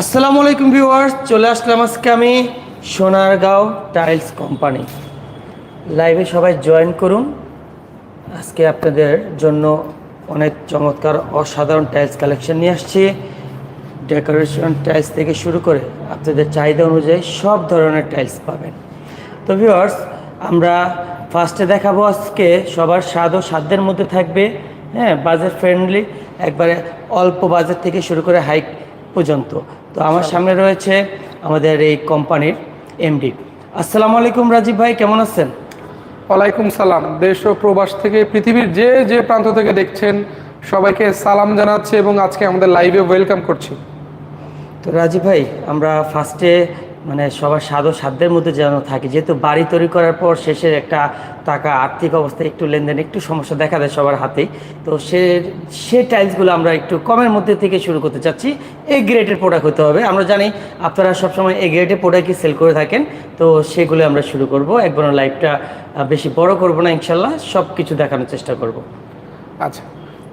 আসসালামু আলাইকুম ভিউয়ার্স, চলে আসলাম আজকে আমি সোনারগাঁও টাইলস কোম্পানি। লাইভে সবাই জয়েন করুন। আজকে আপনাদের জন্য অনেক চমৎকার অসাধারণ টাইলস কালেকশন নিয়ে আসছি। ডেকোরেশন টাইলস থেকে শুরু করে আপনাদের চাহিদা অনুযায়ী সব ধরনের টাইলস পাবেন। তো ভিউয়ার্স, আমরা ফার্স্টে দেখাবো আজকে সবার স্বাদ ও সাধ্যের মধ্যে থাকবে। হ্যাঁ বাজেট ফ্রেন্ডলি একবারে অল্প বাজার থেকে শুরু করে হাই পর্যন্ত। তো আমার সামনে রয়েছে আমাদের এই কোম্পানির এমডি আসসালামু আলাইকুম রাজীব ভাই কেমন আছেন? ওয়ালাইকুম সালাম। দেশ ও প্রবাস থেকে পৃথিবীর যে যে প্রান্ত থেকে দেখছেন সবাইকে সালাম জানাচ্ছি এবং আজকে আমাদের লাইভে ওয়েলকাম করছি। তো রাজীব ভাই আমরা ফার্স্টে মানে সবার ও সাধ্যের মধ্যে যেন থাকে। যেহেতু বাড়ি তৈরি করার পর শেষের একটা টাকা আর্থিক অবস্থা একটু লেনদেন, একটু সমস্যা দেখা দেয় সবার হাতেই। তো সে সে টাইলসগুলো আমরা একটু কমের মধ্যে থেকে শুরু করতে চাচ্ছি। এ গ্রেডের প্রোডাক্ট হতে হবে। আমরা জানি আপনারা সবসময় এই গ্রেডের প্রোডাক্টই সেল করে থাকেন। তো সেগুলো আমরা শুরু করব। একবার লাইভটা বেশি বড় করব না ইনশাল্লাহ। সব কিছু দেখানোর চেষ্টা করব। আচ্ছা।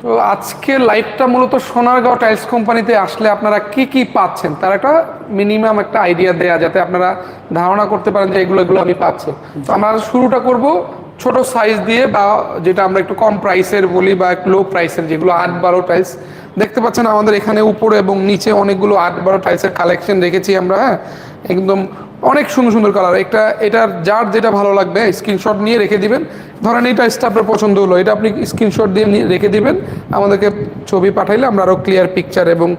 তো আজকে লাইভটা মূলত সোনারগাঁও টাইলস কোম্পানিতে আসলে আপনারা কি কি পাচ্ছেন? তার একটা মিনিমাম একটা আইডিয়া দেয়া যাতে আপনারা ধারণা করতে পারেন যে এগুলো এগুলো আমি পাচ্ছি। তো আমরা শুরুটা করব ছোট সাইজ দিয়ে বা যেটা আমরা একটু কম প্রাইসের বলি বা লো প্রাইসের যেগুলো আট বারো টাইলস দেখতে পাচ্ছেন আমাদের এখানে উপরে এবং নিচে অনেকগুলো আট বারো টাইলসের কালেকশন রেখেছি আমরা হ্যাঁ? একদম অনেক সুন্দর সুন্দর কালার একটা এটার যার যেটা ভালো লাগবে স্ক্রিনশট নিয়ে রেখে দিবেন। ধরেন এটা স্টাফের পছন্দ হলো, এটা আপনি স্ক্রিনশট দিয়ে রেখে দিবেন। আমাদেরকে ছবি পাঠাইলে আমরা আরও ক্লিয়ার পিকচার এবং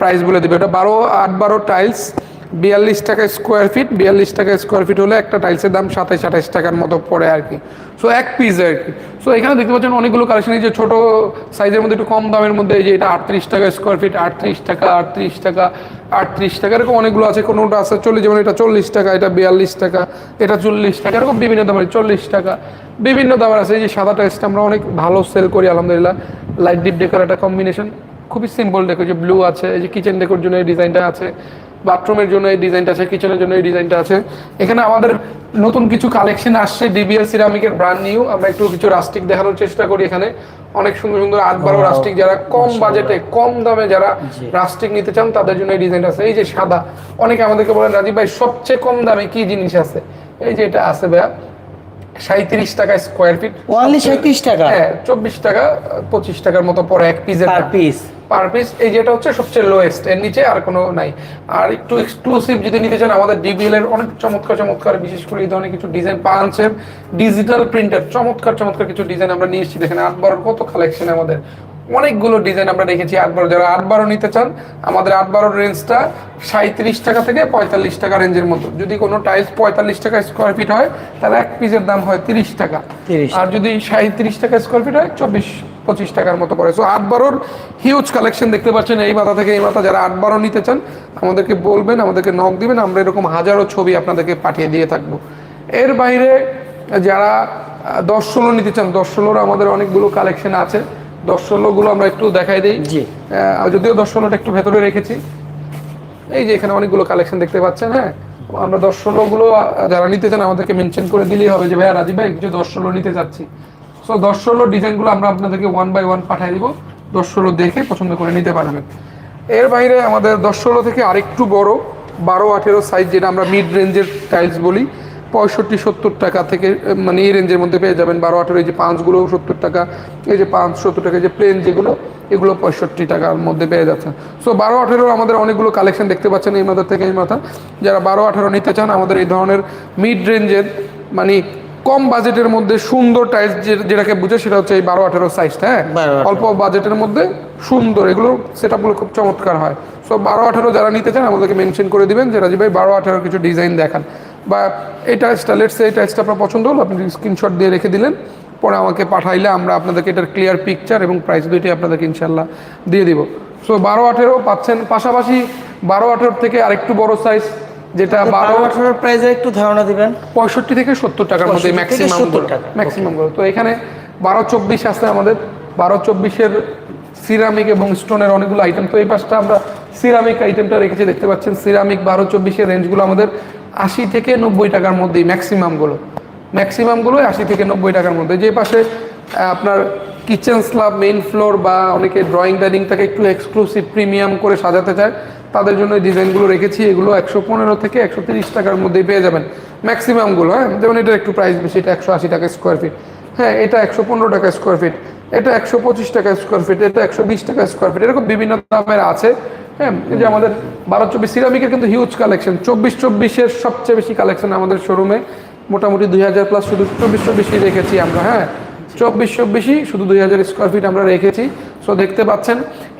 প্রাইস বলে দেবো। এটা বারো, আট, বারো টাইলস বিয়াল্লিশ টাকা স্কোয়ার ফিট বিয়াল্লিশ টাকা স্কোয়ার ফিট হলে একটা টাইলসের দাম সাতাইশ, আঠাইশ টাকার মতো পড়ে আর কি। সো এক পিস আর কি। সো এখানে দেখতে পাচ্ছেন অনেকগুলো কালেকশন এই যে ছোটো সাইজের মধ্যে, একটু কম দামের মধ্যে, এই যে এটা আটত্রিশ টাকা স্কোয়ার ফিট আটত্রিশ টাকা আটত্রিশ টাকা আটত্রিশ টাকা, এরকম অনেকগুলো আছে, কোনোটা আছে চল্লিশ, যেমন এটা চল্লিশ টাকা, এটা বিয়াল্লিশ টাকা, এটা চল্লিশ টাকা, এরকম বিভিন্ন দামের, চল্লিশ টাকা, বিভিন্ন দামের আছে। এই যে সাদা টাইসটা আমরা অনেক ভালো সেল করি, আলহামদুলিল্লাহ। লাইট ডিপ ডেকোর একটা কম্বিনেশন খুবই সিম্পল ডেকোর যে ব্লু আছে, এই যে কিচেন ডেকোর জন্য এই ডিজাইনটা আছে। বাথরুমের জন্য এই ডিজাইনটা আছে কিচেনের জন্য এই ডিজাইনটা আছে। এখানে আমাদের নতুন কিছু কালেকশন আসছে ডিবিএল সিরামিকের ব্র্যান্ড নিউ আমরা একটু কিছু রাস্টিক দেখানোর চেষ্টা করি এখানে। অনেক সুন্দর সুন্দর আট বারো রাস্টিক যারা কম বাজেটে কম দামে যারা রাস্টিক নিতে চান তাদের জন্য এই ডিজাইনটা আছে। এই যে সাদা অনেকে আমাদেরকে বলেন রাজীব ভাই সবচেয়ে কম দামে কি জিনিস আছে? এই যে এটা আছে ভাইয়া সাঁত্রিশ টাকা স্কোয়ার ফিট ওনলি সাঁত্রিশ টাকা? হ্যাঁ চব্বিশ টাকা পঁচিশ টাকার মতো পরে এক পিসের পিস পার পিস এই যেটা হচ্ছে সবচেয়ে লোয়েস্ট এর নিচে আর কোনো নাই। আর একটু এক্সক্লুসিভ যদি নিতে চান আমাদের ডিবিএল এর অনেক চমৎকার চমৎকার বিশেষ করে এই ধরনের কিছু ডিজাইন পাঁচের ডিজিটাল প্রিন্টার চমৎকার চমৎকার কিছু ডিজাইন আমরা নিয়ে এসেছি। দেখেন আট বারোর কত কালেকশন আমাদের। অনেকগুলো ডিজাইন আমরা রেখেছি আট বারো যারা আটবারও নিতে চান আমাদের আট বারোর রেঞ্জটা সাঁত্রিশ টাকা থেকে পঁয়তাল্লিশ টাকা রেঞ্জের মতো। যদি কোনো টাইলস পঁয়তাল্লিশ টাকা স্কোয়ার ফিট হয় তাহলে এক পিসের দাম হয় তিরিশ টাকা। 30 আর যদি সাঁত্রিশ টাকা স্কোয়ার ফিট হয় চব্বিশ পঁচিশ টাকার মতো পড়ে সো আট বারোর হিউজ কালেকশন দেখতে পাচ্ছেন। এই মাথা থেকে এই মাথা যারা আট বারো নিতে চান আমাদেরকে বলবেন আমাদেরকে নক দিবেন। আমরা এরকম হাজারো ছবি আপনাদেরকে পাঠিয়ে দিয়ে থাকব। এর বাইরে যারা দশ ষোলো নিতে চান দশ ষোলোর আমাদের অনেকগুলো কালেকশন আছে। দশ ষোলোগুলো আমরা একটু দেখাই দিই। জি। যদিও দশ ষোলোটা একটু ভেতরে রেখেছি। এই যে এখানে অনেকগুলো কালেকশন দেখতে পাচ্ছেন হ্যাঁ? আমরা দশ ষোলোগুলো যারা নিতে চান আমাদেরকে মেনশন করে দিলেই হবে যে ভাইয়া রাজীব ভাই কিছু দশ ষোলো নিতে চাচ্ছি। সো দশ ষোলো ডিজাইনগুলো আমরা আপনাদেরকে ওয়ান বাই ওয়ান পাঠিয়ে দিব। দশ ষোলো দেখে পছন্দ করে নিতে পারবেন। এর বাইরে আমাদের দশ ষোলো থেকে আরেকটু বড়, বারো, আঠেরো সাইজ যেটা আমরা মিড রেঞ্জের টাইলস বলি, পঁয়ষট্টি, সত্তর টাকা থেকে মানে এই রেঞ্জের মধ্যে পেয়ে যাবেন। বারো, আঠেরো, এই যে পাঁচগুলো সত্তর টাকা, এই যে পাঁচ, সত্তর টাকা যে প্লেন যেগুলো, এগুলো পঁয়ষট্টি টাকার মধ্যে পেয়ে যাচ্ছেন। সো বারো, আঠেরো আমাদের অনেকগুলো কালেকশন দেখতে পাচ্ছেন এই মাথা থেকে এই মাথা। যারা বারো, আঠেরো নিতে চান, আমাদের এই ধরনের মিড রেঞ্জের মানে কম বাজেটের মধ্যে সুন্দর টাইলস যেটাকে বুঝে সেটা হচ্ছে এই বারো আঠেরো সাইজটা হ্যাঁ? 12 অল্প বাজেটের মধ্যে সুন্দর। এগুলো সেট আপগুলো খুব চমৎকার হয়। সো বারো আঠেরো যারা নিতে চান আমাদেরকে মেনশন করে দিবেন যে রাজীব ভাই বারো আঠেরো কিছু ডিজাইন দেখান। বা এই টাইলসটা লেটস এই টাইলসটা আপনার পছন্দ হলো আপনি স্ক্রিনশট দিয়ে রেখে দিলেন। পরে আমাকে পাঠাইলে আমরা আপনাদেরকে এটার ক্লিয়ার পিকচার এবং প্রাইস দুইটাই আপনাদেরকে ইনশাল্লাহ দিয়ে দিব। সো বারো আঠেরো পাচ্ছেন। পাশাপাশি বারো আঠেরো থেকে আরেকটু বড় সাইজ যেটা বারো আঠারোর প্রাইসে একটু ধারণা দিবেন। পঁয়ষট্টি থেকে সত্তর টাকার মধ্যে ম্যাক্সিমাম ম্যাক্সিমাম তো এখানে বারো চব্বিশ আছে আমাদের। বারো চব্বিশের সিরামিক এবং স্টোনের অনেকগুলো আইটেম তো এই পাশটা আমরা সিরামিক আইটেমটা রেখেছি দেখতে পাচ্ছেন? সিরামিক বারো চব্বিশের রেঞ্জগুলো আমাদের আশি থেকে নব্বই টাকার মধ্যেই ম্যাক্সিমামগুলো ম্যাক্সিমামগুলো আশি থেকে নব্বই টাকার মধ্যে। যে পাশে আপনার কিচেন স্ল্যাব মেইন ফ্লোর বা অনেকে ড্রয়িং ডাইনিংটাকে একটু এক্সক্লুসিভ প্রিমিয়াম করে সাজাতে চায় তাদের জন্য এই ডিজাইনগুলো রেখেছি, এগুলো একশো পনেরো থেকে একশো তিরিশ টাকার মধ্যেই পেয়ে যাবেন। ম্যাক্সিমামগুলো হ্যাঁ? যেমন এটার একটু প্রাইস বেশি, এটা একশো আশি টাকা স্কোয়ার ফিট হ্যাঁ এটা একশো পনেরো টাকা স্কোয়ার ফিট এটা একশো পঁচিশ টাকা স্কোয়ার ফিট এটা একশো বিশ টাকা স্কোয়ার ফিট এরকম বিভিন্ন দামের আছে হ্যাঁ? এই যে আমাদের বারো চব্বিশ সিরামিকের কিন্তু হিউজ কালেকশন চব্বিশ চব্বিশের সবচেয়ে বেশি কালেকশন আমাদের শোরুমে মোটামুটি দুই হাজার প্লাস শুধু চব্বিশ চব্বিশই রেখেছি আমরা হ্যাঁ? চব্বিশ চব্বিশই শুধু দুই হাজার স্কোয়ার ফিট আমরা রেখেছি। সো দেখতে পাচ্ছেন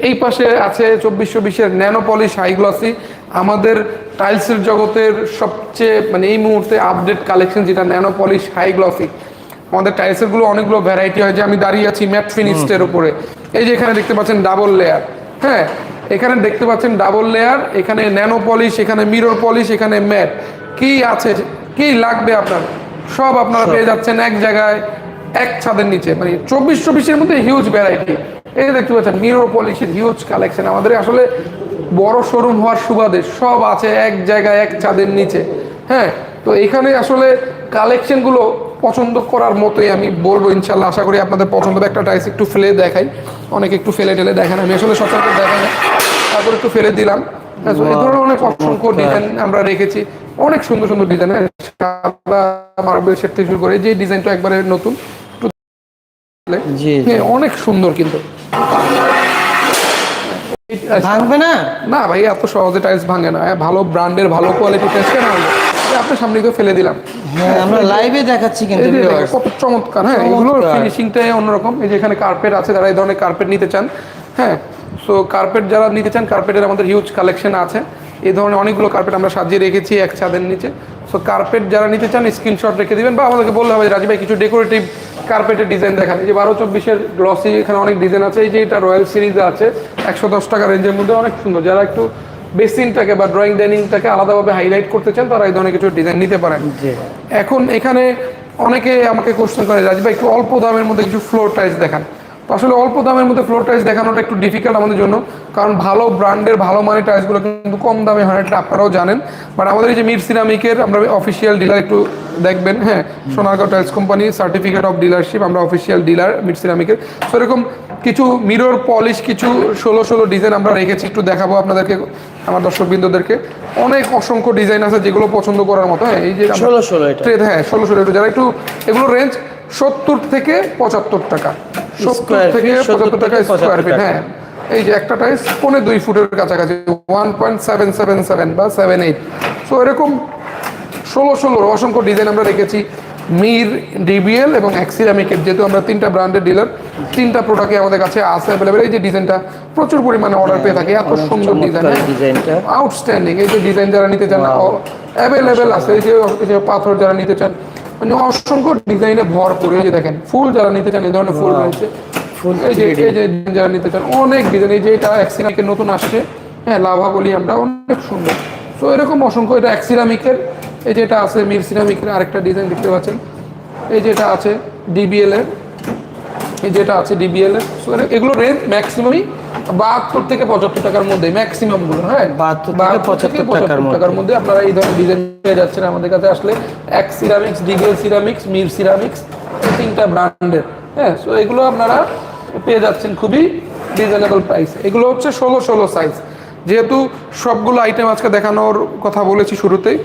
এই পাশে আছে চব্বিশশো চব্বিশের ন্যানো পলিশ হাই আমাদের টাইলসের জগতের সবচেয়ে মানে এই মুহূর্তে আপডেট কালেকশন যেটা ন্যানো পলিশ হাই আমাদের টাইলসেরগুলো অনেকগুলো ভ্যারাইটি হয় যে আমি দাঁড়িয়ে আছি ম্যাট ফিনিশড উপরে। এই যে এখানে দেখতে পাচ্ছেন ডাবল লেয়ার হ্যাঁ এখানে দেখতে পাচ্ছেন ডাবল লেয়ার এখানে ন্যানো পলিশ এখানে মিরর পলিশ এখানে ম্যাট কি আছে কি লাগবে আপনার? সব আপনারা পেয়ে যাচ্ছেন এক জায়গায়। এক ছাদের নিচে মানে চব্বিশ চব্বিশের মধ্যে হিউজ ভ্যারাইটি এই দেখতে পাচ্ছেন মিরর পলিশের হিউজ কালেকশন আমাদের আসলে বড় শোরুম হওয়ার সুবাদে সব আছে এক জায়গায় এক ছাদের নিচে। হ্যাঁ তো এখানে আসলে কালেকশনগুলো পছন্দ করার মতোই আমি বলব ইনশাল্লাহ আশা করি আপনাদের পছন্দ হবে। একটা টাইস একটু ফেলে দেখাই। অনেকে একটু ফেলে টেলে দেখেন। আমি আসলে সচরাচর দেখাই না। তারপর একটু ফেলে দিলাম। হ্যাঁ, এই ধরনের অনেক অসংখ্য ডিজাইন আমরা রেখেছি। অনেক সুন্দর সুন্দর ডিজাইন সাদা মার্বেল সেট থেকে শুরু করে যে ডিজাইনটা একবারে নতুন জি অনেক সুন্দর কিন্তু। ভাঙবে না? না ভাই এত সহজে টাইলস ভাঙে না। ভালো ব্র্যান্ডের ভালো কোয়ালিটি টাইলস কেন? আপনার সামনে তো ফেলে দিলাম। হ্যাঁ আমরা লাইভে দেখাচ্ছি কিন্তু। কত চমৎকার। হ্যাঁ এগুলোর চমৎকার। ফিনিশিংটাই অন্যরকম। এই যে এখানে কার্পেট আছে যারা এই ধরনের কার্পেট নিতে চান। হ্যাঁ সো কার্পেট যারা নিতে চান কার্পেটের আমাদের হিউজ কালেকশন আছে। এই ধরনের অনেকগুলো কার্পেট আমরা সাজিয়ে রেখেছি এক ছাদের নিচে। সো কার্পেট যারা নিতে চান স্ক্রিনশট রেখে দেবেন বা আমাদেরকে বললে হবে যে রাজীব ভাই কিছু ডেকোরেটিভ কার্পেটের ডিজাইন দেখান। এই যে বারো চব্বিশের গ্লসি এখানে অনেক ডিজাইন আছে। এই যে এটা রয়্যাল সিরিজ আছে একশো দশ টাকা রেঞ্জের মধ্যে অনেক সুন্দর। যারা একটু বেসিনটাকে বা ড্রয়িং ডাইনিংটাকে আলাদাভাবে হাইলাইট করতে চান তারা এই ধরনের কিছু ডিজাইন নিতে পারেন। এখন এখানে অনেকে আমাকে কোশ্চেন করে রাজীব ভাই একটু অল্প দামের মধ্যে কিছু ফ্লোর টাইলস দেখান। তো আসলে অল্প দামের মধ্যে ফ্লোর টাইলস দেখানোটা একটু ডিফিকাল্ট আমাদের জন্য। কারণ ভালো ব্র্যান্ডের ভালো মানের টাইলসগুলো কিন্তু কম দামে হয় এটা আপনারাও জানেন। বাট আমাদের এই যে মির সিরামিকের আমরা অফিসিয়াল ডিলার একটু দেখবেন হ্যাঁ Sonargaon tiles company certificate of dealership আমরা অফিসিয়াল ডিলার মির সিরামিকের তো এরকম কিছু মিরর পলিশ কিছু ষোলো ষোলো ডিজাইন আমরা রেখেছি একটু দেখাবো আপনাদেরকে আমার দর্শকবৃন্দদেরকে। অনেক অসংখ্য ডিজাইন আছে যেগুলো পছন্দ করার মতো হ্যাঁ এই যে ষোলো ষোলো হ্যাঁ ষোলো ষোলো একটু যারা একটু এগুলো রেঞ্জ সত্তর থেকে পঁচাত্তর টাকা। সত্তর থেকে পঁচাত্তর টাকা স্কোয়ার ফিট হ্যাঁ। এই যে একটা টাইস পৌনে দুই ফুটের কাছাকাছি one point seven seven seven বা সেভেন এইট সো এরকম ষোলো ষোলোর অসংখ্য ডিজাইন আমরা রেখেছি। মির ডিবিএল এবং অ্যাক্সিরামিকের যেহেতু আমরা তিনটা ব্র্যান্ডের ডিলার তিনটা প্রোডাক্টই আমাদের কাছে আছে অ্যাভেলেবেল এই যে ডিজাইনটা প্রচুর পরিমাণে অর্ডার পেয়ে থাকি এত সুন্দর ডিজাইন আউটস্ট্যান্ডিং এই যে ডিজাইন যারা নিতে চান অ্যাভেলেবেল আছে। এই যে পাথর যারা নিতে চান মানে অসংখ্য ডিজাইনে ভরপুর এই যে দেখেন ফুল যারা নিতে চান এই ধরনের ফুল. রয়েছে। এই যে এই যে যারা নিতে চান অনেক ডিজাইন এই যে এটা অ্যাক্সিরামিকের নতুন আসছে হ্যাঁ লাভা বলি আমরা অনেক সুন্দর। তো এরকম অসংখ্য এটা অ্যাক্সিরামিকের এই যে এটা আছে মির সিরামিকের আরেকটা ডিজাইন দেখতে পাচ্ছেন। এই যেটা আছে ডিবিএল এর এই যেটা আছে ডিবিএল এর- এগুলো রেঞ্জ ম্যাক্সিমামই বাহাত্তর থেকে পঁচাত্তর টাকার মধ্যে ম্যাক্সিমামগুলো হ্যাঁ? 72 থেকে 75 টাকার মধ্যে। টাকার মধ্যে। আপনারা এই ধরনের ডিজাইন পেয়ে যাচ্ছেন। আমাদের কাছে আসলে এক ceramics DBL ceramics Mir ceramics তিনটা ব্র্যান্ডের হ্যাঁ? সো এগুলো আপনারা পেয়ে যাচ্ছেন খুবই রিজনেবল প্রাইস এগুলো হচ্ছে ষোলো ষোলো সাইজ যেহেতু সবগুলো আইটেম আজকে দেখানোর কথা বলেছি শুরুতেই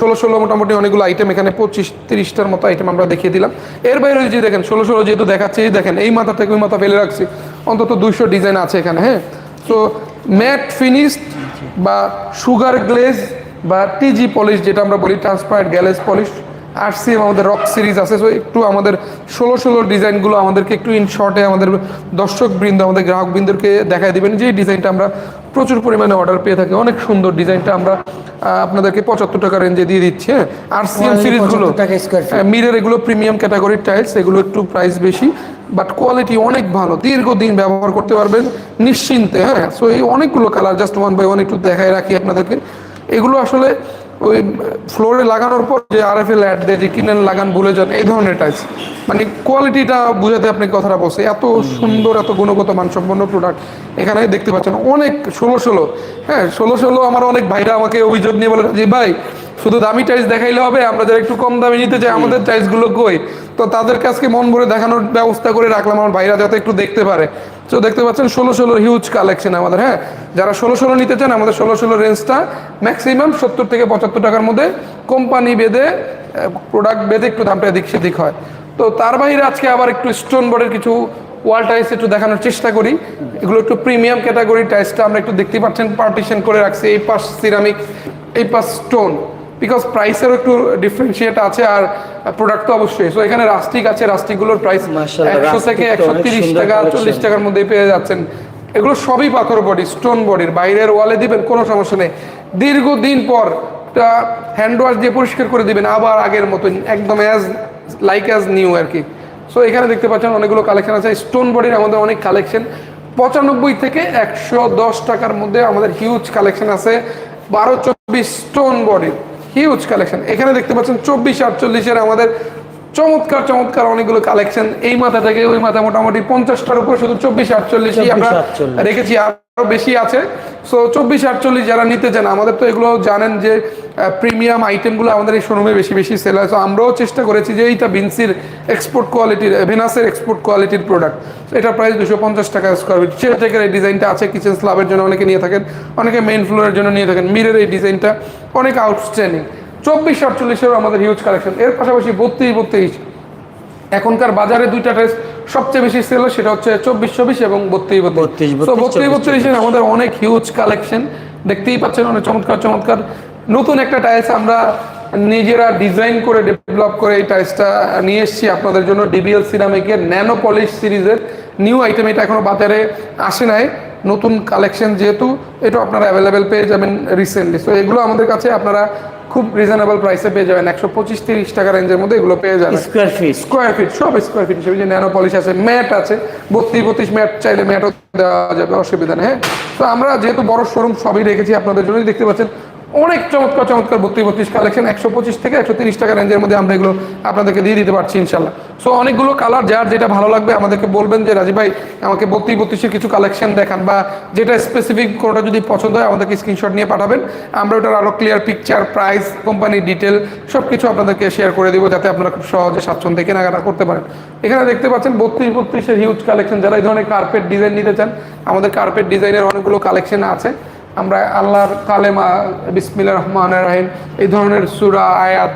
ষোলো ষোলো মোটামুটি অনেকগুলো আইটেম এখানে পঁচিশ তিরিশটার মতো আইটেম আমরা দেখিয়ে দিলাম। এর বাইরে যে দেখেন ষোলো ষোলো যেহেতু দেখাচ্ছে দেখেন এই মাথা থেকে ওই মাথা ফেলে রাখছি। অন্তত দুইশো ডিজাইন আছে এখানে হ্যাঁ? তো ম্যাট ফিনিশ বা সুগার গ্লেজ বা টিজি পলিশ যেটা আমরা বলি ট্রান্সপারেন্ট গ্যালেজ পলিশ আর সি আমাদের রক সিরিজ আছে। সো একটু আমাদের ষোলো ষোলো ডিজাইনগুলো আমাদেরকে একটু ইন শর্টে আমাদের দর্শকবৃন্দ, আমাদের গ্রাহকবৃন্দকে দেখায় দিবেন যে ডিজাইনটা আমরা প্রচুর পরিমাণে অর্ডার পেয়ে থাকে। অনেক সুন্দর ডিজাইনটা আমরা আপনাদেরকে পঁচাত্তর টাকা রেঞ্জে দিয়ে দিচ্ছি হ্যাঁ। আর সিএম সিরিজগুলো 75 টাকা মিরের এগুলো প্রিমিয়াম ক্যাটাগরির টাইলস এগুলো একটু প্রাইস বেশি বাট কোয়ালিটি অনেক ভালো। দীর্ঘদিন ব্যবহার করতে পারবেন নিশ্চিন্তে হ্যাঁ। সো এই অনেকগুলো colour just one by one একটু দেখায় রাখি আপনাদেরকে। এগুলো আসলে ওই ফ্লোরে লাগানোর পর যে আর এফ এল অ্যাড দেয় যে কিনেন লাগান ভুলে যান এই ধরনের টাইলস মানে কোয়ালিটিটা বুঝাতে আপনি কথাটা বলছে। এত সুন্দর এত গুণগত মানসম্পন্ন প্রোডাক্ট এখানে দেখতে পাচ্ছেন। অনেক ষোলো ষোলো। হ্যাঁ ষোলো ষোলো আমার অনেক ভাইরা আমাকে অভিযোগ নিয়ে বলে যে ভাই শুধু দামি টাইস দেখাইলে হবে আমরা যারা একটু কম দামে নিতে চাই আমাদের টাইলসগুলো কই? তো তাদেরকে আজকে মন ভরে দেখানোর ব্যবস্থা করে রাখলাম আমার ভাইরা যাতে একটু দেখতে পারে। তো দেখতে পাচ্ছেন ষোলো ষোলো হিউজ কালেকশন আমাদের হ্যাঁ? যারা ষোলো ষোলো নিতে চান, আমাদের ষোলো ষোলো রেঞ্জটা ম্যাক্সিমাম সত্তর থেকে পঁচাত্তর টাকার মধ্যে কোম্পানি বেঁধে প্রোডাক্ট বেঁধে একটু দামটা এদিক সেদিক হয়। তো তার বাইরে আজকে আবার একটু স্টোন বোর্ডের কিছু ওয়াল টাইলস একটু দেখানোর চেষ্টা করি। এগুলো একটু প্রিমিয়াম ক্যাটাগরি টাইলসটা আমরা একটু দেখতে পাচ্ছেন পার্টিশন করে রাখছি, এই পাশ সিরামিক এই পাশ স্টোন বিকজ প্রাইসেরও একটু ডিফারেন্সিয়েট আছে আর প্রোডাক্ট তো অবশ্যই। সো এখানে রাস্টিক আছে রাস্টিকগুলোর প্রাইস একশো থেকে একশো তিরিশ টাকা চল্লিশ টাকার মধ্যে পেয়ে যাচ্ছেন। এগুলো সবই পাথর বডি স্টোন বডির বাইরের ওয়ালে দিবেন কোনো সমস্যা নেই। দীর্ঘদিন পর হ্যান্ড ওয়াশ দিয়ে পরিষ্কার করে দিবেন আবার আগের মতন একদম অ্যাজ লাইক অ্যাজ নিউ আর কি। সো এখানে দেখতে পাচ্ছেন অনেকগুলো কালেকশন আছে। স্টোন বডির আমাদের অনেক কালেকশন পঁচানব্বই থেকে একশো দশ টাকার মধ্যে আমাদের হিউজ কালেকশন আছে। বারো চব্বিশ স্টোন বডির হিউজ কালেকশন এখানে দেখতে পাচ্ছেন চব্বিশ আটচল্লিশের আমাদের চমৎকার চমৎকার অনেকগুলো কালেকশন এই মাথা থেকে ওই মাথা মোটামুটি পঞ্চাশটার উপর শুধু চব্বিশ আটচল্লিশ আমরা রেখেছি আরও বেশি আছে। সো চব্বিশ আটচল্লিশ যারা নিতে চান, আমাদের তো এগুলো জানেন যে প্রিমিয়াম আইটেমগুলো আমাদের এই শোরুমে বেশি বেশি সেল হয়। তো আমরাও চেষ্টা করেছি যে, এইটা ভিন্সির এক্সপোর্ট কোয়ালিটির ভেনাসের এক্সপোর্ট কোয়ালিটির প্রোডাক্ট এটা প্রাইস দুশো পঞ্চাশ টাকা স্কোয়ার ফিট চেয়ারটেকের এই ডিজাইনটা আছে কিচেন স্ল্যাবের জন্য অনেকে নিয়ে থাকেন, অনেকে মেইন ফ্লোরের জন্য নিয়ে থাকেন। মিরের এই ডিজাইনটা অনেক আউটস্ট্যান্ডিং চব্বিশ আটচল্লিশেরও আমাদের হিউজ কালেকশন এর পাশাপাশি বত্রিশ বত্রিশ। এখনকার বাজারে দুইটা ড্রেস সবচেয়ে বেশি সেল সেটা হচ্ছে চব্বিশ চব্বিশ এবং বত্রিশ 32, বত্রিশ বত্রিশ আমাদের অনেক হিউজ কালেকশন দেখতেই পাচ্ছেন অনেক চমৎকার চমৎকার। নতুন একটা টাইলস আমরা নিজেরা ডিজাইন করে ডেভেলপ করে এই টাইলসটা নিয়ে এসেছি আপনাদের জন্য। ডিবিএল সিরামিকের ন্যানো পলিশ সিরিজের নিউ আইটেম এটা এখনও বাজারে আসে নাই। নতুন কালেকশন যেহেতু এটা আপনারা অ্যাভেলেবেল পেয়ে যাবেন রিসেন্টলি সো এগুলো আমাদের কাছে আপনারা খুব রিজনেবল প্রাইসে পেয়ে যাবেন। একশো পঁচিশ তিরিশ টাকা রেঞ্জের মধ্যে এগুলো পেয়ে যাবেন। স্কোয়ার ফিট স্কোয়ার ফিট সব স্কোয়ার ফিট হিসেবে যে ন্যানো পলিশ আছে ম্যাট আছে বত্রিশ বত্রিশ ম্যাট চাইলে ম্যাটও দেওয়া যাবে অসুবিধা নেই হ্যাঁ? তো আমরা যেহেতু বড় শোরুম সবই রেখেছি আপনাদের জন্যই দেখতে পাচ্ছেন অনেক চমৎকার চমৎকার বত্রিশ বত্রিশ কালেকশন একশো পঁচিশ থেকে একশো তিরিশ টাকা রেঞ্জের মধ্যে আমরা এগুলো আপনাদেরকে দিয়ে দিতে পারছি ইনশাল্লাহ সো অনেকগুলো কালার যার যেটা ভালো লাগবে আমাদেরকে বলবেন যে, রাজীব ভাই, আমাকে বত্রিশ, বত্রিশের কিছু কালেকশন দেখান। বা যেটা স্পেসিফিক কোনোটা যদি পছন্দ হয়, আমাদেরকে স্ক্রিনশট নিয়ে পাঠাবেন। আমরা ওটার আরও ক্লিয়ার পিকচার প্রাইস কোম্পানির ডিটেল সব কিছু আপনাদেরকে শেয়ার করে দিব যাতে আপনারা খুব সহজে স্বাচ্ছন্দ্যে কেনাকাটা করতে পারেন। এখানে দেখতে পাচ্ছেন বত্রিশ, বত্রিশের হিউজ কালেকশন যারা এই ধরনের কার্পেট ডিজাইন নিতে চান, আমাদের কার্পেট ডিজাইনের অনেকগুলো কালেকশন আছে। আমরা আল্লাহর কালেমা বিসমিল্লা রহমান রাহিম এই ধরনের সুরা আয়াত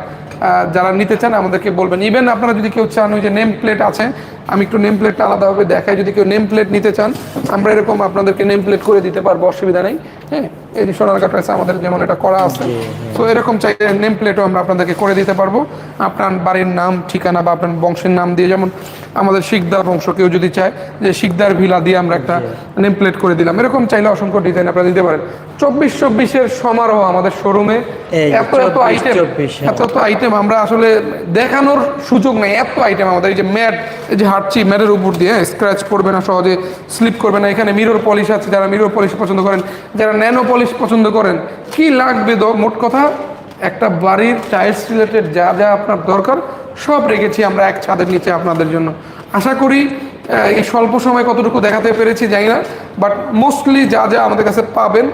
যারা নিতে চান আমাদেরকে বলবেন। ইভেন আপনারা যদি কেউ চান ওই যে নেম প্লেট আছে আমি একটু নেম প্লেটটা আলাদাভাবে দেখাই। যদি কেউ নেম প্লেট নিতে চান আমরা এরকম আপনাদেরকে নেম প্লেট করে দিতে পারব অসুবিধা নেই। হ্যাঁ এই যে সোনার কাটা আছে আমাদের যেমন এটা করা আছে। তো এরকম চাইলে নেম প্লেটও আমরা আপনাদেরকে করে দিতে পারব। আপনার বাড়ির নাম ঠিকানা বা আপনার বংশের নাম দিয়ে যেমন আমাদের শিকদার বংশ কেউ যদি চায় যে শিকদার ভিলা দিয়ে আমরা একটা নেম প্লেট করে দিলাম। এরকম চাইলে অসংখ্য ডিজাইন আপনারা দিতে পারেন। চব্বিশ চব্বিশের সমারোহ আমাদের শোরুমে এত এত আইটেম 24। এত এত আইটেম আমরা আসলে দেখানোর সুযোগ নেই। এত আইটেম আমাদের, এই যে ম্যাট, এই যে হাঁটছি ম্যাটের উপর দিয়ে হ্যাঁ স্ক্র্যাচ করবে না সহজে স্লিপ করবে না। এখানে মিরর পলিশ আছে, যারা মিরর পলিশ পছন্দ করেন, যারা ন্যানো পলিশ পছন্দ করেন, কি লাগবে দ মোট কথা, একটা বাড়ির টাইলস রিলেটেড যা যা আপনার দরকার, সব রেখেছি আমরা এক ছাদের নিচে আপনাদের জন্য। আশা করি এই স্বল্প সময় কতটুকু দেখাতে পেরেছি জানি না বাট মোস্টলি যা যা আমাদের কাছে পাবেন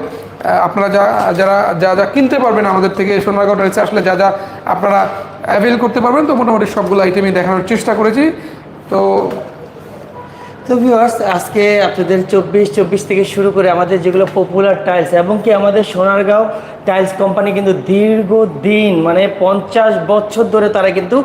আপনারা যা, যারা, যা যা কিনতে পারবেন আমাদের থেকে সোনারগাঁও রয়েছে, আসলে যা যা আপনারা অ্যাভেল করতে পারবেন, তো মোটামুটি সবগুলো আইটেমই দেখানোর চেষ্টা করেছি। তো তো ভিউয়ার্স আজকে আপনাদের চব্বিশ চব্বিশ থেকে শুরু করে আমাদের যেগুলো পপুলার টাইলস এবং কি আমাদের সোনারগাঁও টাইলস কোম্পানি কিন্তু দীর্ঘদিন মানে পঞ্চাশ বছর ধরে তারা কিন্তু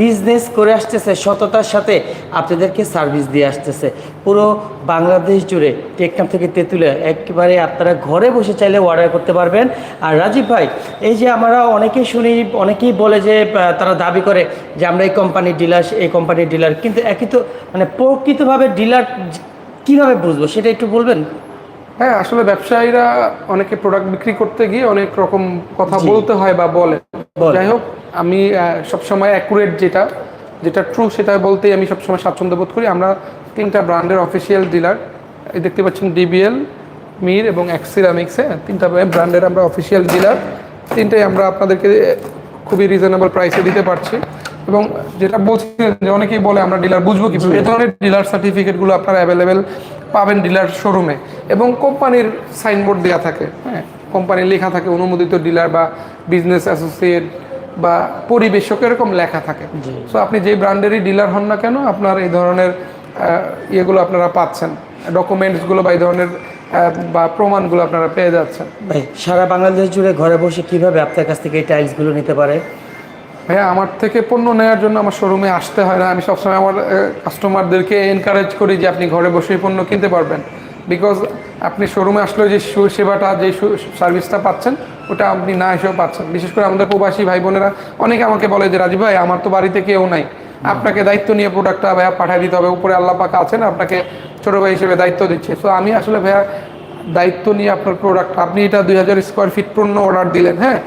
বিজনেস করে আসতেছে, সততার সাথে আপনাদেরকে সার্ভিস দিয়ে আসতেছে। পুরো বাংলাদেশ জুড়ে টেকনাফ থেকে তেঁতুলে একেবারে আপনারা ঘরে বসে চাইলে অর্ডার করতে পারবেন। আর রাজীব ভাই, এই যে আমরা অনেকেই শুনি, অনেকেই বলে যে তারা দাবি করে যে আমরা এই কোম্পানির ডিলার এই কোম্পানির ডিলার কিন্তু একই তো মানে প্রকৃতভাবে ডিলার কীভাবে বুঝব? সেটা একটু বলবেন? হ্যাঁ আসলে ব্যবসায়ীরা অনেকে প্রোডাক্ট বিক্রি করতে গিয়ে অনেক রকম কথা বলতে হয় বা বলে। যাই হোক আমি সবসময় অ্যাকুরেট যেটা যেটা ট্রু সেটা বলতেই আমি সবসময় স্বাচ্ছন্দ্য বোধ করি। আমরা তিনটা ব্র্যান্ডের অফিসিয়াল ডিলার এই দেখতে পাচ্ছেন ডিবিএল মির এবং অ্যাক্সিরামিক্স হ্যাঁ তিনটা ব্র্যান্ডের আমরা অফিসিয়াল ডিলার তিনটাই আমরা আপনাদেরকে খুবই রিজনেবল প্রাইসে দিতে পারছি। এবং যেটা বলছিলেন যে অনেকেই বলে আমরা ডিলার বুঝব কি এ ধরনের ডিলার সার্টিফিকেটগুলো আপনারা অ্যাভেলেবেল পাবেন ডিলার শোরুমে এবং কোম্পানির সাইনবোর্ড দেওয়া থাকে হ্যাঁ? কোম্পানি লেখা থাকে অনুমোদিত ডিলার বা বিজনেস অ্যাসোসিয়েট বা পরিবেশক এরকম লেখা থাকে। সো আপনি যে ব্র্যান্ডেরই ডিলার হন না কেন আপনার এই ধরনের ইয়েগুলো আপনারা পাচ্ছেন। ডকুমেন্টসগুলো বা এই ধরনের বা প্রমাণগুলো আপনারা পেয়ে যাচ্ছেন। ভাই সারা বাংলাদেশ জুড়ে ঘরে বসে কীভাবে আপনার কাছ থেকে এই টাইলসগুলো নিতে পারে? ভাইয়া আমার থেকে পণ্য নেওয়ার জন্য আমার শোরুমে আসতে হয় না। আমি সবসময় আমার কাস্টমারদেরকে এনকারেজ করি যে আপনি ঘরে বসেই পণ্য কিনতে পারবেন। বিকজ আপনি শোরুমে আসলে যে সেবাটা যে সার্ভিসটা পাচ্ছেন ওটা আপনি না এসেও পাচ্ছেন। বিশেষ করে আমাদের প্রবাসী ভাই বোনেরা অনেকে আমাকে বলে যে রাজীব ভাই আমার তো বাড়িতে কেউ নাই। আপনাকে দায়িত্ব নিয়ে প্রোডাক্টটা ভাইয়া পাঠিয়ে দিতে হবে। উপরে আল্লাহ পাকা আছেন আপনাকে ছোটো ভাই হিসেবে দায়িত্ব দিচ্ছে। সো আমি আসলে ভাইয়া দায়িত্ব নিয়ে আপনার প্রোডাক্ট আপনি এটা দুই হাজার স্কোয়ার ফিট পণ্য অর্ডার দিলেন হ্যাঁ?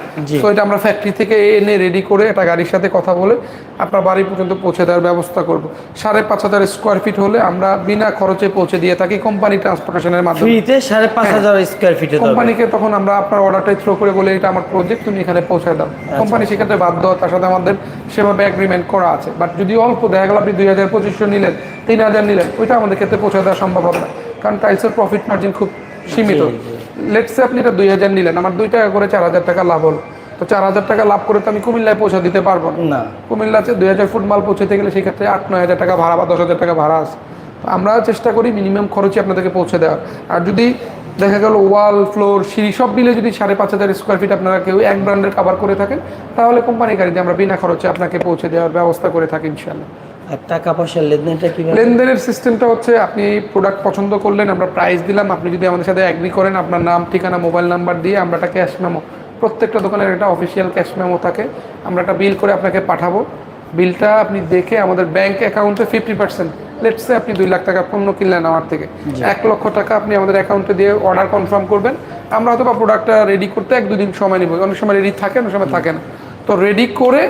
তো এটা আমরা ফ্যাক্টরি থেকে এনে রেডি করে এটা গাড়ির সাথে কথা বলে আপনার বাড়ি পর্যন্ত পৌঁছে দেওয়ার ব্যবস্থা করব। সাড়ে পাঁচ হাজার স্কোয়ার ফিট হলে আমরা বিনা খরচে পৌঁছে দিয়ে থাকি কোম্পানি ট্রান্সপোর্টেশনের মাধ্যমে। সাড়ে পাঁচ হাজার স্কোয়ার ফিটে কোম্পানিকে তখন আমরা আপনার অর্ডারটা থ্রো করে বলে এটা আমার প্রজেক্ট তুমি এখানে পৌঁছে দাও। কোম্পানি সেক্ষেত্রে বাধ্য তার সাথে আমাদের সেভাবে অ্যাগ্রিমেন্ট করা আছে। বাট যদি অল্প দেখা গেল আপনি দুই হাজার পঁচিশশো নিলেন তিন হাজার নিলেন ওইটা আমাদের ক্ষেত্রে পৌঁছে দেওয়া সম্ভব হবে না। কারণ টাইলসের প্রফিট মার্জিন খুব সীমিত। লেটসে আপনি এটা দুই হাজার নিলেন আমার দুই টাকা করে চার হাজার টাকা লাভ হলো। তো চার হাজার টাকা লাভ করে তো আমি কুমিল্লায় পৌঁছে দিতে পারব না। না। কুমিল্লাতে দুই হাজার ফুট মাল পৌঁছাতে গেলে সেক্ষেত্রে আট নয় হাজার টাকা ভাড়া বা দশ হাজার টাকা ভাড়া আছে। আমরা চেষ্টা করি মিনিমাম খরচে আপনাদেরকে পৌঁছে দেওয়ার। আর যদি দেখা গেল ওয়াল ফ্লোর সিঁড়ি সব মিলে যদি সাড়ে পাঁচ হাজার স্কোয়ার ফিট আপনারা কেউ এক ব্র্যান্ডের কাভার করে থাকেন তাহলে কোম্পানি গাড়িতে আমরা বিনা খরচে আপনাকে পৌঁছে দেওয়ার ব্যবস্থা করে থাকি ইনশাল্লাহ আর টাকা পয়সার লেনদেনটা কীভাবে? লেনদেনের সিস্টেমটা হচ্ছে আপনি প্রোডাক্ট পছন্দ করলেন আমরা প্রাইস দিলাম আপনি যদি আমাদের সাথে অ্যাগ্রি করেন আপনার নাম ঠিকানা মোবাইল নাম্বার দিয়ে আমরা একটা ক্যাশ মেমো প্রত্যেকটা দোকানের একটা অফিসিয়াল ক্যাশ মেমো থাকে আমরা একটা বিল করে আপনাকে পাঠাবো। বিলটা আপনি দেখে আমাদের ব্যাংক অ্যাকাউন্টে ফিফটি পার্সেন্ট লেটসে আপনি দুই লাখ টাকা পণ্য কিনলেন আমার থেকে। এক লক্ষ টাকা আপনি আমাদের অ্যাকাউন্টে দিয়ে অর্ডার কনফার্ম করবেন। আমরা হয়তো বা প্রোডাক্টটা রেডি করতে এক দুদিন সময় নিব অনেক সময় রেডি থাকে অনেক সময় থাকে না। তো রেডি করে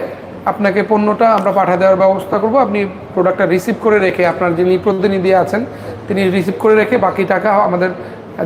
আপনাকে পণ্যটা আমরা পাঠা দেওয়ার ব্যবস্থা করব। আপনি প্রোডাক্টটা রিসিভ করে রেখে আপনার যিনি প্রতিনিধি আছেন, তিনি রিসিভ করে রেখে বাকি টাকা আমাদের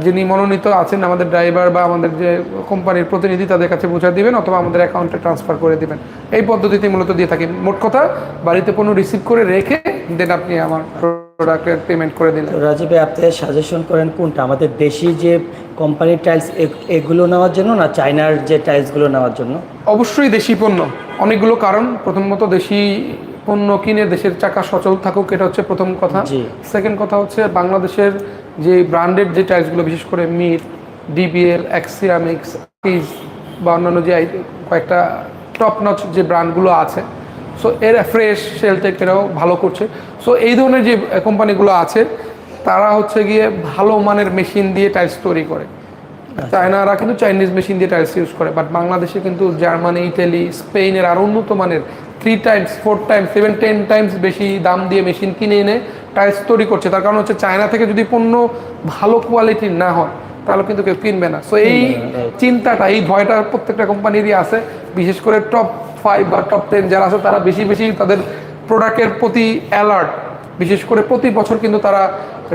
যিনি মনোনীত আছেন আমাদের ড্রাইভার বা আমাদের যে কোম্পানির প্রতিনিধি তাদের কাছে পৌঁছে দিবেন অথবা আমাদের অ্যাকাউন্টে ট্রান্সফার করে দিবেন। এই পদ্ধতিতে মূলত দিয়ে থাকি। মোট কথা বাড়িতে পণ্য রিসিভ করে রেখে দেন আপনি আমার প্রোডাক্টের পেমেন্ট করে দিলেন। রাজীব ভাই আপনি সাজেশন করেন কোনটা? আমাদের দেশি যে কোম্পানির টাইলস এগুলো নেওয়ার জন্য না চায়নার যে টাইলসগুলো নেওয়ার জন্য? অবশ্যই দেশি পণ্য। অনেকগুলো কারণ। প্রথমত দেশি পণ্য কিনে দেশের চাকা সচল থাকুক এটা হচ্ছে প্রথম কথা। সেকেন্ড কথা হচ্ছে বাংলাদেশের যে ব্র্যান্ডেড যে টাইলসগুলো বিশেষ করে মিট ডিবিএল এক্সিরামিক্স পিস বা অন্যান্য যে কয়েকটা টপ নচ যে ব্র্যান্ডগুলো আছে সো এর ফ্রেশ সেলটেক এরাও ভালো করছে। সো এই ধরনের যে কোম্পানিগুলো আছে তারা হচ্ছে গিয়ে ভালো মানের মেশিন দিয়ে টাইলস তৈরি করে। চায়নারা কিন্তু চাইনিজ মেশিন দিয়ে টাইলস ইউজ করে বাট বাংলাদেশে কিন্তু জার্মানি ইটালি স্পেনের আর উন্নত মানের three times four times seven ten times বেশি দাম দিয়ে মেশিন কিনে এনে টাইলস তৈরি করছে। তার কারণ হচ্ছে চায়না থেকে যদি পণ্য ভালো কোয়ালিটির না হয় তাহলে কিন্তু কেউ কিনবে না। সো এই চিন্তাটা এই ভয়টা প্রত্যেকটা কোম্পানিরই আছে। বিশেষ করে টপ ফাইভ বা টপ টেন যারা আছে তারা বেশি বেশি তাদের প্রোডাক্টের প্রতি অ্যালার্ট বিশেষ করে প্রতি বছর কিন্তু তারা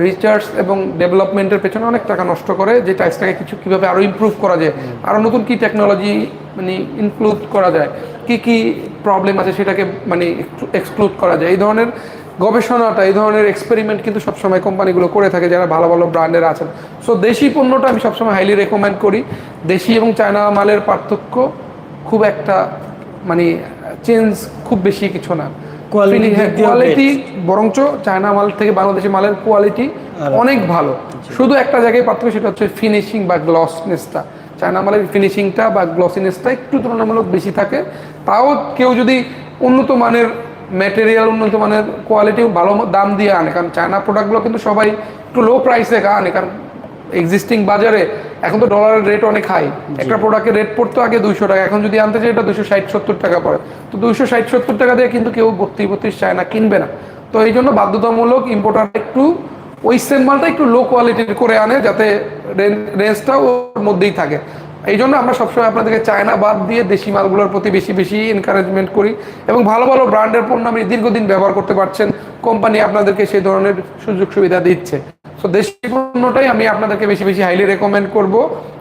রিসার্চ এবং ডেভেলপমেন্টের পেছনে অনেক টাকা নষ্ট করে, যে টাইসটাকে কিছু কীভাবে আরও ইমপ্রুভ করা যায় আরও নতুন কি টেকনোলজি মানে ইনক্লুড করা যায়, কি কি প্রবলেম আছে সেটাকে মানে এক্সক্লুড করা যায়, এই ধরনের গবেষণাটা, এই ধরনের এক্সপেরিমেন্ট কিন্তু সবসময় কোম্পানিগুলো করে থাকে যারা ভালো ভালো ব্র্যান্ডের আছেন। সো দেশি পণ্যটা আমি সবসময় হাইলি রেকমেন্ড করি। দেশি এবং চায়না মালের পার্থক্য খুব একটা মানে চেঞ্জ খুব বেশি কিছু না। Quality হ্যাঁ কোয়ালিটি বরঞ্চ চায়না মাল থেকে বাংলাদেশি মালের কোয়ালিটি অনেক ভালো। শুধু একটা জায়গায় পার্থক্য সেটা হচ্ছে ফিনিশিং বা গ্লসনেসটা চায়না মালের ফিনিশিংটা বা গ্লসিনেসটা একটু তুলনামূলক বেশি থাকে। তাও কেউ যদি উন্নত মানের ম্যাটেরিয়াল উন্নত মানের কোয়ালিটি ভালো দাম দিয়ে আনে। কারণ চায়না প্রোডাক্টগুলো কিন্তু সবাই একটু লো প্রাইসে আনে। কারণ এক্সিস্টিং বাজারে এখন তো ডলারের রেট অনেক হাই একটা প্রোডাক্টের রেট পড়তো আগে দুইশো টাকা এখন যদি আনতে চাই এটা দুশো ষাট সত্তর টাকা পড়ে। তো দুইশো ষাট সত্তর টাকা দিয়ে কিন্তু কেউ বত্রিশ বত্রিশ চায় না কিনবে না। তো এই জন্য বাধ্যতামূলক ইম্পোর্টার একটু ওই সেম মালটা একটু লো কোয়ালিটির করে আনে যাতে রেঞ্জটাও ওর মধ্যেই থাকে। এই জন্য আমরা সবসময় আপনাদেরকে চায়না বাদ দিয়ে দেশি মালগুলোর প্রতি বেশি বেশি এনকারেজমেন্ট করি এবং ভালো ভালো ব্র্যান্ডের পণ্য আপনি দীর্ঘদিন ব্যবহার করতে পারছেন। কোম্পানি আপনাদেরকে সেই ধরনের সুযোগ সুবিধা দিচ্ছে। সো দেশি পণ্যটাই আমি আপনাদেরকে বেশি বেশি হাইলি রেকমেন্ড করব।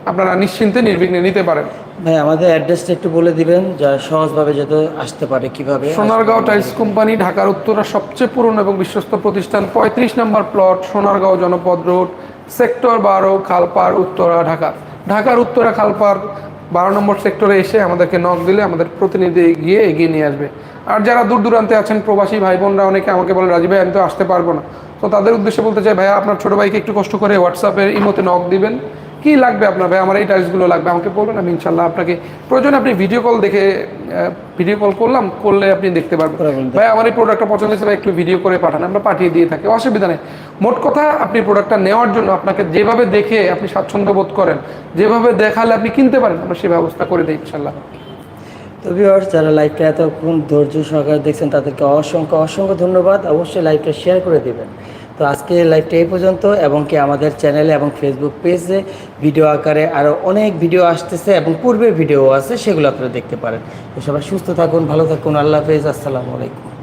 আপনারা নিশ্চিন্তে নির্বিঘ্নে নিতে পারেন। ভাই আমাদের অ্যাড্রেসটা একটু বলে দিবেন যা সহজভাবে যাতে আসতে পারে কীভাবে সোনারগাঁও টাইলস কোম্পানি ঢাকার উত্তরা সবচেয়ে পুরনো এবং বিশ্বস্ত প্রতিষ্ঠান পঁয়ত্রিশ নম্বর প্লট সোনারগাঁও জনপদ রোড সেক্টর বারো খালপাড় উত্তরা ঢাকা। ঢাকার উত্তরা খালপার বারো নম্বর সেক্টরে এসে আমাদেরকে নক দিলে আমাদের প্রতিনিধি গিয়ে এগিয়ে নিয়ে আসবে। আর যারা দূর দূরান্তে আছেন প্রবাসী ভাই বোনরা অনেকে আমাকে বলে রাজি ভাই আমি তো আসতে পারব না। তো তাদের উদ্দেশ্যে বলতে চাই ভাইয়া আপনার ছোটো ভাইকে একটু কষ্ট করে হোয়াটসঅ্যাপের ইমোতে নক দিবেন। কি লাগবে আপনার ভাই আমার এই টাইলসগুলো লাগবে। আমাকে বলবেন আমি ইনশাল্লাহ আপনাকে প্রয়োজন আপনি ভিডিও কল দেখে ভিডিও কল করলাম করলে আপনি দেখতে পারবেন। ভাই আমার এই প্রোডাক্টটা পছন্দ হয়েছে ভাই একটু ভিডিও করে পাঠান। আমরা পাঠিয়ে দিয়ে থাকি। অসুবিধা নেই। মোট কথা আপনি প্রোডাক্টটা নেওয়ার জন্য আপনাকে যেভাবে দেখে আপনি স্বাচ্ছন্দ্য বোধ করেন যেভাবে দেখালে আপনি কিনতে পারেন আমরা সেই ব্যবস্থা করে দিই ইনশাল্লাহ তো ভিউয়ার্স যারা লাইভটা এতক্ষণ ধৈর্য সহকারে দেখছেন, তাদেরকে অসংখ্য অসংখ্য ধন্যবাদ। অবশ্যই লাইভটা শেয়ার করে দেবেন। তো আজকে লাইভটা এই পর্যন্ত, এবং কি আমাদের চ্যানেলে এবং ফেসবুক পেজে ভিডিও আকারে আরও অনেক ভিডিও আসতেছে, এবং পূর্বের ভিডিও আছে, সেগুলো আপনারা দেখতে পারেন। তো সবাই সুস্থ থাকুন, ভালো থাকুন, আল্লাহ হাফেজ, আসসালামু আলাইকুম।